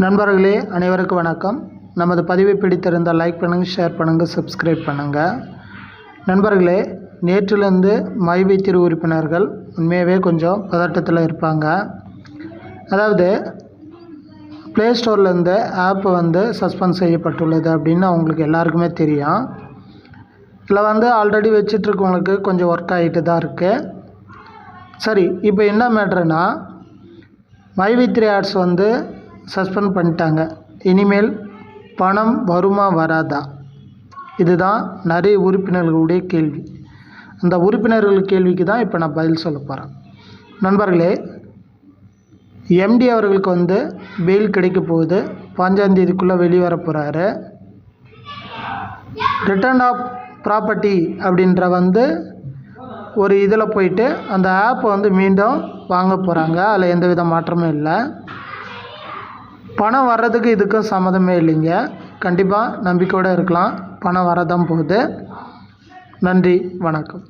நண்பர்களே அனைவருக்கும் வணக்கம். நமது பதிவை பிடித்திருந்தால் லைக் பண்ணுங்கள் ஷேர் பண்ணுங்கள் சப்ஸ்கிரைப் பண்ணுங்கள் நண்பர்களே நேற்றிலிருந்து மைவை திரு உறுப்பினர்கள் உண்மையாகவே கொஞ்சம் பதட்டத்தில் இருப்பாங்க. அதாவது ப்ளே ஸ்டோர்லேருந்து ஆப் வந்து சஸ்பெண்ட் செய்யப்பட்டுள்ளது அப்படின்னு அவங்களுக்கு எல்லாருக்குமே தெரியும். இதில் வந்து ஆல்ரெடி வச்சிட்ருக்கவங்களுக்கு கொஞ்சம் ஒர்க் ஆகிட்டு தான் இருக்குது சரி இப்போ என்ன மேட்ருனா மைவி த்ரீ ஆட்ஸ் வந்து சஸ்பெண்ட் பண்ணிட்டாங்க. இனிமேல் பணம் வருமா வராதா? இதுதான் நிறைய உறுப்பினர்களுடைய கேள்வி. அந்த உறுப்பினர்கள் கேள்விக்கு தான் இப்போ நான் பதில் சொல்ல போகிறேன் நண்பர்களே எம்டி அவர்களுக்கு வந்து பெயில் கிடைக்க போகுது. பாஞ்சாந்தேதிக்குள்ளே வெளியே போகிறாரு ரிட்டர்ன் ஆஃப் ப்ராப்பர்ட்டி அப்படின்ற வந்து ஒரு இதில் போயிட்டு அந்த ஆப்பை வந்து மீண்டும் வாங்க போகிறாங்க அதில் எந்த வித மாற்றமும் இல்லை. பணம் வர்றதுக்கு இதுக்கும் சம்மதமே இல்லைங்க. கண்டிப்பாக நம்பிக்கையோடு இருக்கலாம். பணம் வரதான் போகுது. நன்றி. வணக்கம்.